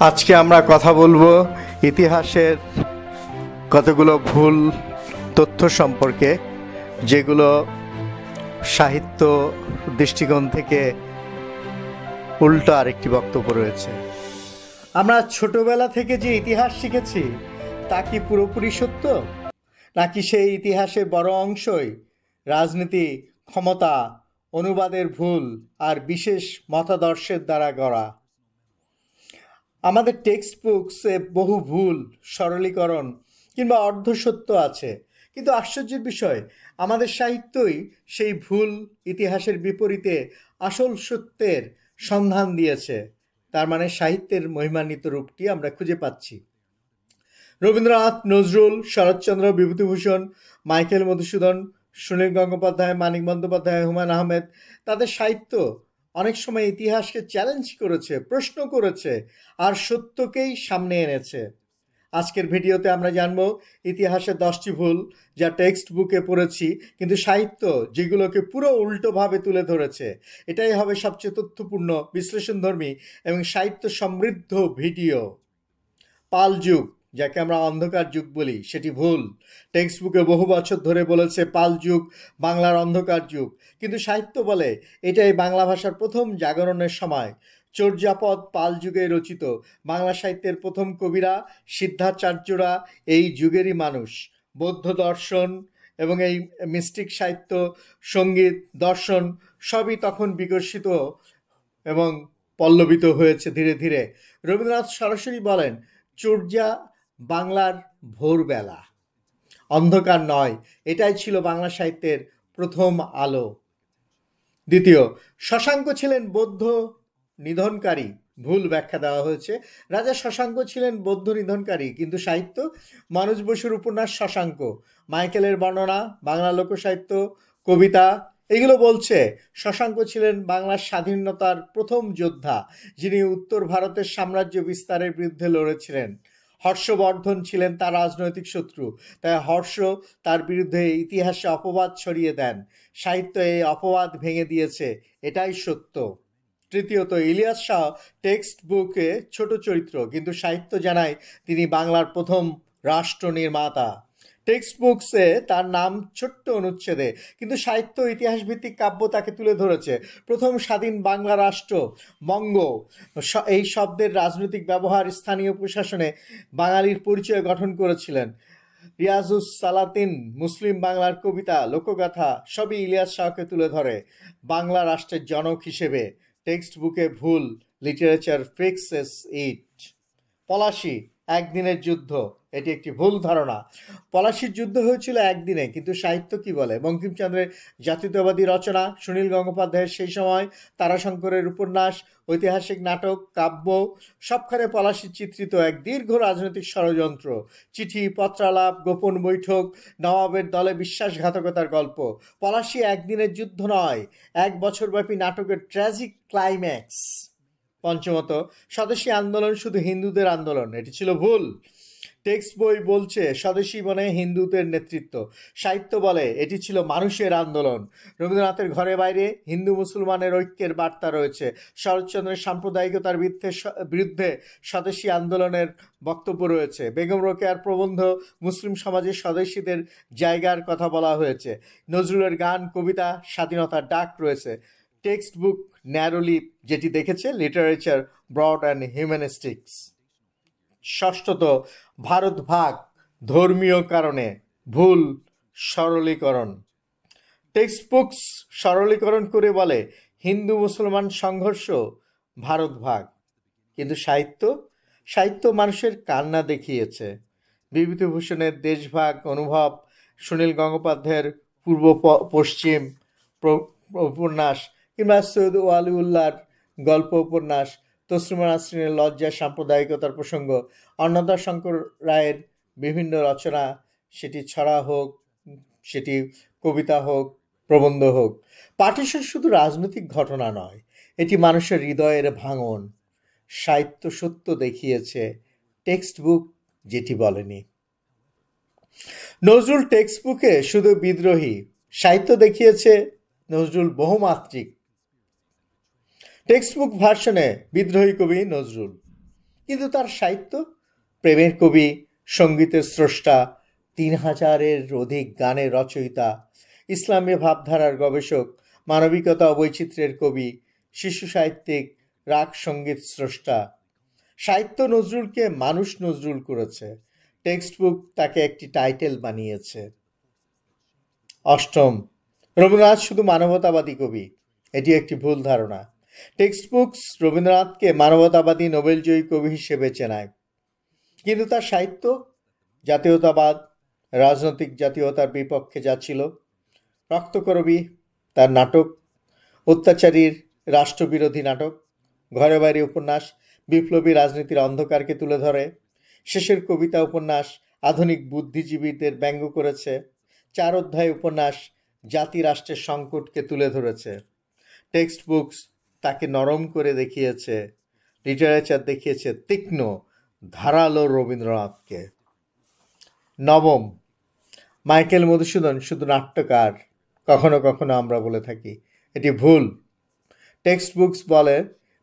আজকে আমরা কথা বলব ইতিহাসের কতগুলো ভুল তথ্য সম্পর্কে, যেগুলো সাহিত্য দৃষ্টিকোণ থেকে উল্টো আরেকটি বক্তব্য রয়েছে। আমরা ছোটবেলা থেকে যে ইতিহাস শিখেছি, তা কি পুরোপুরি সত্য? নাকি সেই ইতিহাসের বড় অংশই রাজনীতি, ক্ষমতা, অনুবাদের ভুল আর বিশেষ মতাদর্শের দ্বারা গড়া? আমাদের টেক্সট বুকসে বহু ভুল, সরলীকরণ কিংবা অর্ধসত্য আছে। কিন্তু আশ্চর্যের বিষয়, আমাদের সাহিত্যই সেই ভুল ইতিহাসের বিপরীতে আসল সত্যের সন্ধান দিয়েছে। তার মানে সাহিত্যের মহিমান্বিত রূপটি আমরা খুঁজে পাচ্ছি। রবীন্দ্রনাথ, নজরুল, শরৎচন্দ্র, বিভূতিভূষণ, মাইকেল মধুসূদন, সুনীল গঙ্গোপাধ্যায়, মানিক বন্দ্যোপাধ্যায়, হুমায়ুন আহমেদ, তাদের সাহিত্য অনেক সময় ইতিহাসকে চ্যালেঞ্জ করেছে, প্রশ্ন করেছে, আর সত্যকেই সামনে এনেছে। আজকের ভিডিওতে আমরা জানব ইতিহাসের দশটি ভুল যা টেক্সট বুকে পড়েছি, কিন্তু সাহিত্য যেগুলোকে পুরো উল্টোভাবে তুলে ধরেছে, এটাই হবে সবচেয়ে তথ্যপূর্ণ, বিশ্লেষণধর্মী এবং সাহিত্য সমৃদ্ধ ভিডিও। পাল যুগ। যাকে আমরা অন্ধকার যুগ বলি, সেটি ভুল। টেক্সট বুকে বহু বছর ধরে বলেছে পাল যুগ, বাংলার অন্ধকার যুগ। কিন্তু সাহিত্য বলে, এটাই বাংলা ভাষার প্রথম জাগরণের সময়। চর্যাপদ পাল যুগে রচিত বাংলা সাহিত্যের প্রথম কবিরা সিদ্ধাচার্যরা এই যুগেরই মানুষ। বৌদ্ধ দর্শন এবং এই মিস্টিক সাহিত্য, সংগীত, দর্শন সবই তখন বিকশিত এবং পল্লবিত হয়েছে ধীরে ধীরে। রবীন্দ্রনাথ সরাসরি বলেন চর্যা বাংলার ভোরবেলা। অন্ধকার নয়, এটাই ছিল বাংলা সাহিত্যের প্রথম আলো। দ্বিতীয়, শশাঙ্ক ছিলেন বৌদ্ধ নিধনকারী। ভুল ব্যাখ্যা দেওয়া হয়েছে। রাজা শশাঙ্ক ছিলেন বৌদ্ধ নিধনকারী, কিন্তু সাহিত্য মানুষ বসুর উপন্যাস শশাঙ্ক। মাইকেলের বর্ণনা, বাংলা লোকসাহিত্য, কবিতা, এগুলো বলছে শশাঙ্ক ছিলেন বাংলার স্বাধীনতার প্রথম যোদ্ধা, যিনি উত্তর ভারতের সাম্রাজ্য বিস্তারের বিরুদ্ধে লড়েছিলেন। হর্ষবর্ধন ছিলেন তার রাজনৈতিক শত্রু। তাই হর্ষ তার বিরুদ্ধে ইতিহাসে অপবাদ ছড়িয়ে দেন। সাহিত্য এই অপবাদ ভেঙে দিয়েছে, এটাই সত্য। তৃতীয়ত, ইলিয়াস শাহ টেক্সট বুকে ছোট চরিত্র, কিন্তু সাহিত্য জানায় তিনি বাংলার প্রথম রাষ্ট্র নির্মাতা টেক্সট বুকসে তার নাম ছোট্ট অনুচ্ছেদে, কিন্তু সাহিত্য ইতিহাস ভিত্তিক কাব্য তাকে তুলে ধরেছে। প্রথম স্বাধীন বাংলা রাষ্ট্র বঙ্গ এই শব্দের রাজনৈতিক ব্যবহার স্থানীয় প্রশাসনে বাঙালির পরিচয় গঠন করেছিলেন। রিয়াজুস সালাতিন, মুসলিম বাংলার কবিতা, লোকগাথা, সবই ইলিয়াস শাহকে তুলে ধরে। বাংলা রাষ্ট্রের জনক হিসেবে টেক্সট বুকে ভুল, লিটারেচার ফিক্সেস ইট। পলাশি, একদিনের যুদ্ধ। এটি একটি ভুল ধারণা। পলাশির যুদ্ধ হয়েছিল একদিনে, কিন্তু সাহিত্য কি বলে? বঙ্কিমচন্দ্রের জাতীয়তাবাদী রচনা, সুনীল গঙ্গোপাধ্যায়ের সেই সময়, তারাশঙ্করের উপন্যাস, ঐতিহাসিক নাটক, কাব্য, সবখানে পলাশি চিত্রিত এক দীর্ঘ রাজনৈতিক ষড়যন্ত্র। চিঠি, পত্রালাপ, গোপন বৈঠক, নবাবের দলে বিশ্বাসঘাতকতার গল্প। পলাশি একদিনের যুদ্ধ নয়, এক বছরব্যাপী নাটকের ট্র্যাজিক ক্লাইম্যাক্স পঞ্চমত, স্বদেশী আন্দোলন শুধু হিন্দুদের আন্দোলন, এটি ছিল ভুল। টেক্সট বই বলছে স্বদেশী বনে হিন্দুদের নেতৃত্ব। সাহিত্য বলে, এটি ছিল মানুষের আন্দোলন। রবীন্দ্রনাথের ঘরে বাইরে হিন্দু মুসলমানের ঐক্যের বার্তা রয়েছে। শরৎচন্দ্রের সাম্প্রদায়িকতার বিরুদ্ধে বিরুদ্ধে স্বদেশী আন্দোলনের বক্তব্য রয়েছে। বেগম রোকেয়ার প্রবন্ধ মুসলিম সমাজে স্বদেশীদের জায়গার কথা বলা হয়েছে। নজরুলের গান, কবিতা, স্বাধীনতার ডাক রয়েছে। টেক্সট বুক ন্যারোলি যেটি দেখেছে লিটারেচার, ব্রড অ্যান্ড হিউম্যানিস্টিক্স। ষষ্ঠত ভারত ভাগ ধর্মীয় কারণে ভুল সরলীকরণ। টেক্সট বুকস সরলীকরণ করে বলে, হিন্দু মুসলমান সংঘর্ষ ভারত ভাগ। কিন্তু সাহিত্য? সাহিত্য মানুষের কান্না দেখিয়েছে। বিভূতিভূষণের দেশভাগ অনুভব, সুনীল গঙ্গোপাধ্যায়ের পূর্ব পশ্চিম উপন্যাস কিংবা সৈয়দ ওয়ালিউল্লাহর গল্প উপন্যাস তসলিমা নাসরিনের লজ্জা, সাম্প্রদায়িকতার প্রসঙ্গ, অন্নদা শঙ্কর রায়ের বিভিন্ন রচনা, সেটি ছড়া হোক, সেটি কবিতা হোক, প্রবন্ধ হোক। পাটিশন শুধু রাজনৈতিক ঘটনা নয়, এটি মানুষের হৃদয়ের ভাঙন। সাহিত্য সত্য দেখিয়েছে টেক্সট বুক যেটি বলেনি। নজরুল টেক্সট বুকে শুধু বিদ্রোহী, সাহিত্য দেখিয়েছে নজরুল বহুমাত্রিক। টেক্সট বুক ভার্সনে বিদ্রোহী কবি নজরুল। কিন্তু তার সাহিত্য, প্রেমের কবি, সঙ্গীতের স্রষ্টা, তিন হাজারের অধিক গানের রচয়িতা, ইসলামী ভাবধারার গবেষক, মানবিকতা বৈচিত্র্যের কবি, শিশু সাহিত্যিক, রাগ সংগীত স্রষ্টা। সাহিত্য নজরুলকে মানুষ নজরুল করেছে। টেক্সট বুক তাকে একটি টাইটেল বানিয়েছে। অষ্টম, রবীন্দ্রনাথ শুধু মানবতাবাদী কবি এটি একটি ভুল ধারণা। টেক্সট বুকস রবীন্দ্রনাথকে মানবতাবাদী নোবেলজয়ী কবি হিসেবে চেনায়। কিন্তু তার সাহিত্য, জাতীয়তাবাদ, রাজনৈতিক জাতীয়তার বিপক্ষে যাচ্ছিল রক্তকরবী, তার নাটক, অত্যাচারীর রাষ্ট্রবিরোধী নাটক ঘরে বাইরে উপন্যাস, বিপ্লবী রাজনীতির অন্ধকারকে তুলে ধরে, শেষের কবিতা উপন্যাস, আধুনিক বুদ্ধিজীবীদের ব্যঙ্গ করেছে, চার অধ্যায় উপন্যাস জাতি রাষ্ট্রের সংকটকে তুলে ধরেছে। টেক্সট বুকস তাকে নরম করে দেখিয়েছে লিটারেচার দেখিয়েছে তীক্ষ্ণ, ধারালো রবীন্দ্রনাথকে। নবম, মাইকেল মধুসূদন শুধু নাট্যকার, কখনো কখনো আমরা বলে থাকি, এটি ভুল। টেক্সট বুকস বলে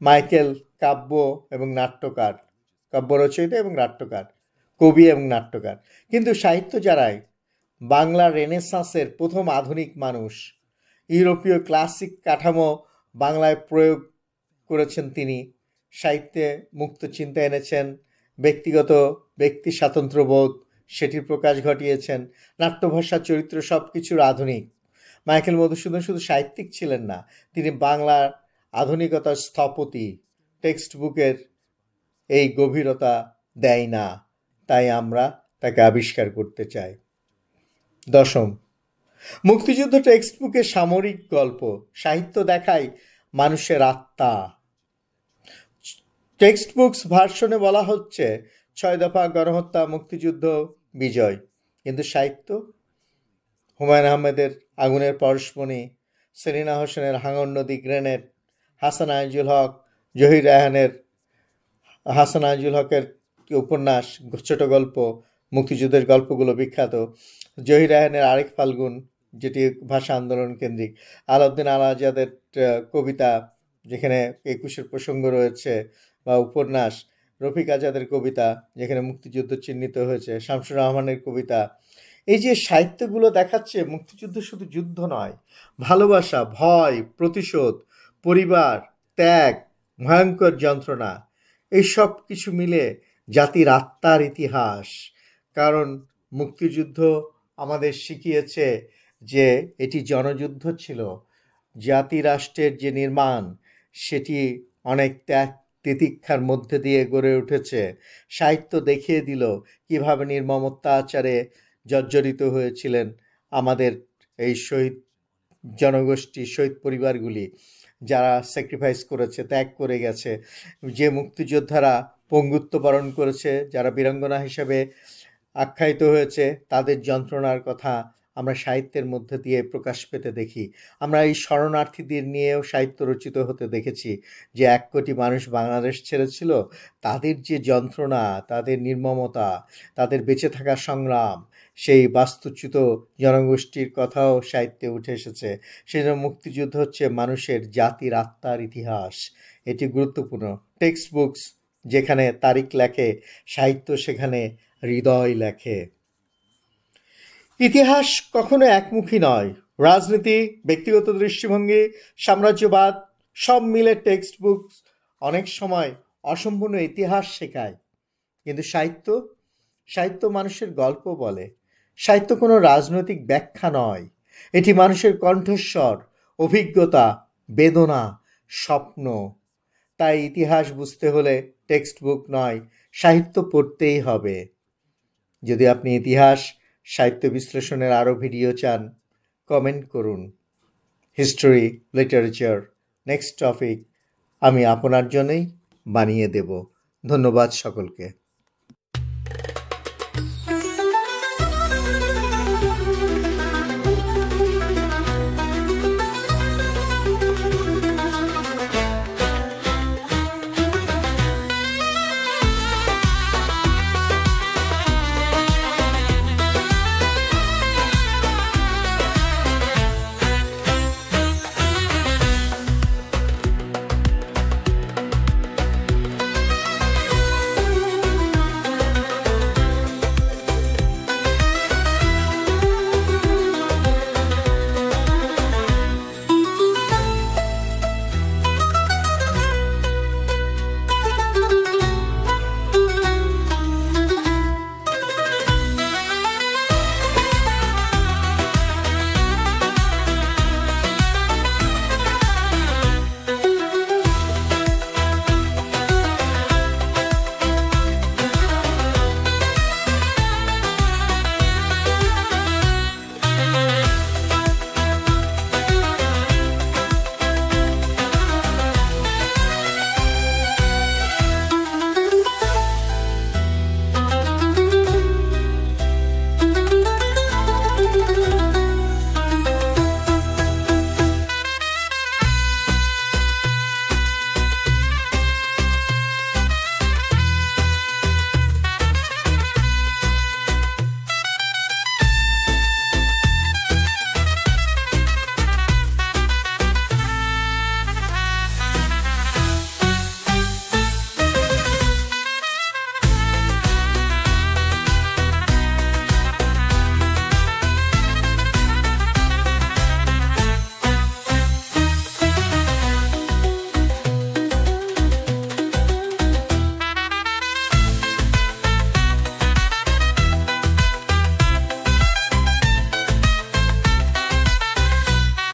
মাইকেল কাব্য এবং নাট্যকার, কাব্য রচয়িতা এবং নাট্যকার, কবি এবং নাট্যকার। কিন্তু সাহিত্য যারাই, বাংলা রেনেসাঁসের প্রথম আধুনিক মানুষ, ইউরোপীয় ক্লাসিক কাঠামো বাংলায় প্রয়োগ করেছেন তিনি। সাহিত্যে মুক্ত চিন্তা এনেছেন। ব্যক্তিগত ব্যক্তি স্বাতন্ত্র্যবোধ সেটির প্রকাশ ঘটিয়েছেন। নাট্যভাষা, চরিত্র সব কিছুর আধুনিক। মাইকেল মধুসূদন শুধু সাহিত্যিক ছিলেন না, তিনি বাংলার আধুনিকতার স্থপতি। টেক্সট বুকের এই গভীরতা দেয় না, তাই আমরা তাকে আবিষ্কার করতে চাই। দশম মুক্তিযুদ্ধ টেক্সট বুকে সামরিক গল্প, সাহিত্য দেখায় মানুষের আত্মা। টেক্সট বুকস ভার্সনে বলা হচ্ছে, ছয় দফা গণহত্যা, মুক্তিযুদ্ধ, বিজয়। কিন্তু সাহিত্য? হুমায়ুন আহমেদের আগুনের পরশমণি, সেলিনা হোসেনের হাঙর নদী গ্রেনেড, হাসান আইজুল হক, জহির রায়হানের, হাসান আইজুল হকের উপন্যাস, ছোট গল্প মুক্তিযুদ্ধের গল্পগুলো বিখ্যাত। জহির রায়হানের আরেক ফাল্গুন, যেটি ভাষা আন্দোলন কেন্দ্রিক। আলাউদ্দিন আল আজাদের কবিতা, যেখানে একুশের প্রসঙ্গ রয়েছে বা উপন্যাস। রফিক আজাদের কবিতা, যেখানে মুক্তিযুদ্ধ চিহ্নিত হয়েছে। শামসুর রহমানের কবিতা। এই যে সাহিত্যগুলো দেখাচ্ছে, মুক্তিযুদ্ধ শুধু যুদ্ধ নয়। ভালোবাসা, ভয়, প্রতিশোধ, পরিবার, ত্যাগ, ভয়ঙ্কর যন্ত্রণা, এই সব কিছু মিলে জাতির আত্মার ইতিহাস। কারণ মুক্তিযুদ্ধ আমাদের শিখিয়েছে যে এটি জনযুদ্ধ ছিল। জাতি রাষ্ট্রের যে নির্মাণ, সেটি অনেক ত্যাগ তিতিক্ষার মধ্যে দিয়ে গড়ে উঠেছে। সাহিত্য দেখিয়ে দিল কীভাবে নির্মম অত্যাচারে জর্জরিত হয়েছিলেন আমাদের এই শহীদ জনগোষ্ঠী, শহীদ পরিবারগুলি, যারা স্যাক্রিফাইস করেছে, ত্যাগ করে গেছে। যে মুক্তিযোদ্ধারা পঙ্গুত্ব বরণ করেছে, যারা বীরাঙ্গনা হিসেবে আখ্যায়িত হয়েছে, তাদের যন্ত্রণার কথা আমরা সাহিত্যের মধ্যে দিয়ে প্রকাশ পেতে দেখি। আমরা এই শরণার্থীদের নিয়েও সাহিত্য রচিত হতে দেখেছি যে এক কোটি মানুষ বাংলাদেশ ছেড়েছিল, তাদের যে যন্ত্রণা, তাদের নির্মমতা, তাদের বেঁচে থাকা সংগ্রাম, সেই বাস্তুচ্যুত জনগোষ্ঠীর কথাও সাহিত্যে উঠে এসেছে। সেই জন্য মুক্তিযুদ্ধ হচ্ছে মানুষের জাতির আত্মার ইতিহাস। এটি গুরুত্বপূর্ণ। টেক্সট বুকস যেখানে তারিখ লেখে, সাহিত্য সেখানে হৃদয় লেখে। ইতিহাস কখনো একমুখী নয়। রাজনীতি, ব্যক্তিগত দৃষ্টিভঙ্গি, সাম্রাজ্যবাদ, সব মিলে টেক্সট বুক অনেক সময় অসম্পূর্ণ ইতিহাস শেখায়। কিন্তু সাহিত্য? সাহিত্য মানুষের গল্প বলে। সাহিত্য কোনো রাজনৈতিক ব্যাখ্যা নয়। এটি মানুষের কণ্ঠস্বর, অভিজ্ঞতা, বেদনা, স্বপ্ন। তাই ইতিহাস বুঝতে হলে টেক্সট বুক নয়, সাহিত্য পড়তেই হবে। যদি আপনি ইতিহাস, সাহিত্য বিশ্লেষণের আরও ভিডিও চান, কমেন্ট করুন। হিস্টোরি, লিটারেচার, নেক্সট টপিক আমি আপনার জন্যই বানিয়ে দেব। ধন্যবাদ সকলকে।